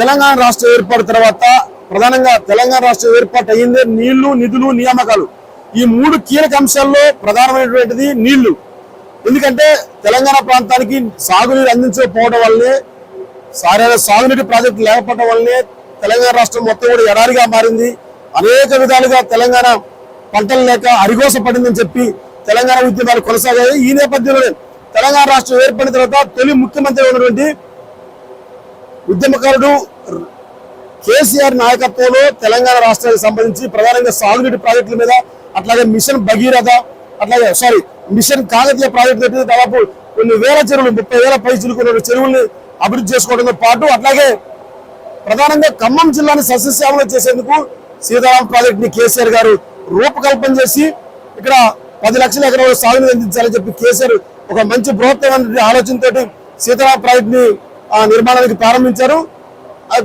తెలంగాణ రాష్ట్ర ఏర్పాటు తర్వాత ప్రధానంగా తెలంగాణ రాష్ట్రం ఏర్పాటు అయ్యిందే నీళ్ళు నిధులు నియామకాలు. ఈ మూడు కీలక అంశాల్లో ప్రధానమైనటువంటిది నీళ్ళు. ఎందుకంటే తెలంగాణ ప్రాంతానికి సాగునీరు అందించకపోవడం వల్లనే సారైన సాగునీటి ప్రాజెక్టు లేకపోవడం వల్లనే తెలంగాణ రాష్ట్రం మొత్తం కూడా ఎడారిగా మారింది. అనేక విధాలుగా తెలంగాణ పంటలు లేక అరిగోస పడిందని చెప్పి తెలంగాణ ఉద్యమాలు కొనసాగాయి. ఈ నేపథ్యంలోనే తెలంగాణ రాష్ట్రం ఏర్పడిన తర్వాత తొలి ముఖ్యమంత్రి ఉన్నటువంటి ఉద్యమకారుడు కేసీఆర్ నాయకత్వంలో తెలంగాణ రాష్ట్రానికి సంబంధించి ప్రధానంగా సాగునీటి ప్రాజెక్టుల మీద అట్లాగే మిషన్ భగీరథ అట్లాగే సారీ మిషన్ కాకతీయ ప్రాజెక్టు పెట్టి దాదాపు కొన్ని వేల చెరువులు ముప్పై వేల పై చిలుకున్న చెరువుల్ని అభివృద్ధి చేసుకోవడంతో పాటు అట్లాగే ప్రధానంగా ఖమ్మం జిల్లాని సస్యశ్యామలం చేసేందుకు సీతారాం ప్రాజెక్టుని కేసీఆర్ గారు రూపకల్పన చేసి ఇక్కడ పది లక్షల ఎకరాలు సాగుని అందించాలని చెప్పి కేసీఆర్ ఒక మంచి బృహత్తమైన ఆలోచనతోటి సీతారాం ప్రాజెక్టుని నిర్మాణానికి ప్రారంభించారు.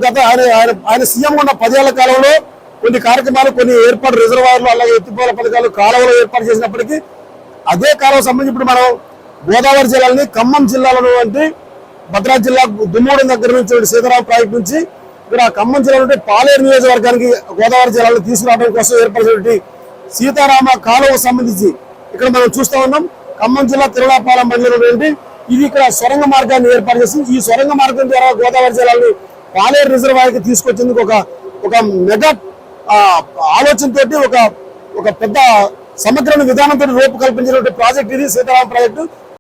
గత ఆయన ఆయన ఆయన సీఎం ఉన్న పదేళ్ళ కాలంలో కొన్ని కార్యక్రమాలు కొన్ని ఏర్పాటు రిజర్వాయర్లు అలాగే ఎత్తిపోల పథకాలు కాలువలు ఏర్పాటు చేసినప్పటికీ అదే కాలువ సంబంధించి ఇప్పుడు మనం గోదావరి జిల్లాలని ఖమ్మం జిల్లాలో ఉన్నటువంటి భద్రాద్రి జిల్లా దుమ్మూడం దగ్గర నుంచి సీతారాం ప్రాజెక్ట్ నుంచి ఇక్కడ ఖమ్మం జిల్లా నుండి పాలేరు నియోజకవర్గానికి గోదావరి జిల్లాలో తీసుకురావడం కోసం ఏర్పడినటువంటి సీతారామ కాలువకు సంబంధించి ఇక్కడ మనం చూస్తూ ఉన్నాం. ఖమ్మం జిల్లా తిరునాపాలెం మండలం ఇది ఇక్కడ సొరంగ మార్గాన్ని ఏర్పాటు చేసింది. ఈ సొరంగ మార్గం ద్వారా గోదావరి జిల్లాని పాలేరు రిజర్వాయర్కి తీసుకొచ్చేందుకు ఒక ఒక మెగా ఆ, ఆలోచనతోటి ఒక ఒక పెద్ద సమగ్రమైన విధానంతో రూపకల్పించినటువంటి ప్రాజెక్ట్ ఇది. సీతారాం ప్రాజెక్టు